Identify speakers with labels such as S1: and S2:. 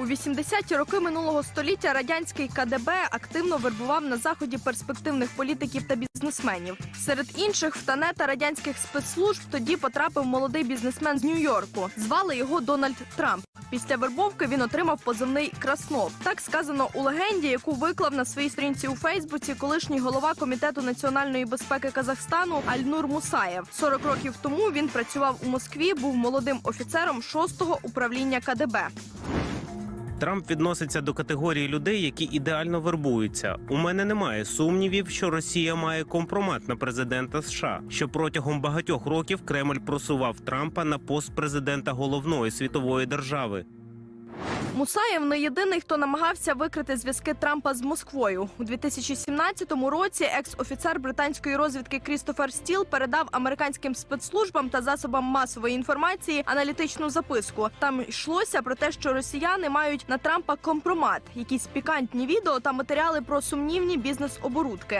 S1: У 80-ті роки минулого століття радянський КДБ активно вербував на заході перспективних політиків та бізнесменів. Серед інших в танета радянських спецслужб тоді потрапив молодий бізнесмен з Нью-Йорку. Звали його Дональд Трамп. Після вербовки він отримав позивний Краснов. Так сказано у легенді, яку виклав на своїй сторінці у Фейсбуці колишній голова комітету національної безпеки Казахстану Альнур Мусаєв. 40 років тому він працював у Москві, був молодим офіцером 6-го управління КДБ.
S2: Трамп відноситься до категорії людей, які ідеально вербуються. У мене немає сумнівів, що Росія має компромат на президента США, що протягом багатьох років Кремль просував Трампа на пост президента головної світової держави.
S1: Мусаєв не єдиний, хто намагався викрити зв'язки Трампа з Москвою. У 2017 році екс-офіцер британської розвідки Крістофер Стіл передав американським спецслужбам та засобам масової інформації аналітичну записку. Там йшлося про те, що росіяни мають на Трампа компромат, якісь пікантні відео та матеріали про сумнівні бізнес-оборудки.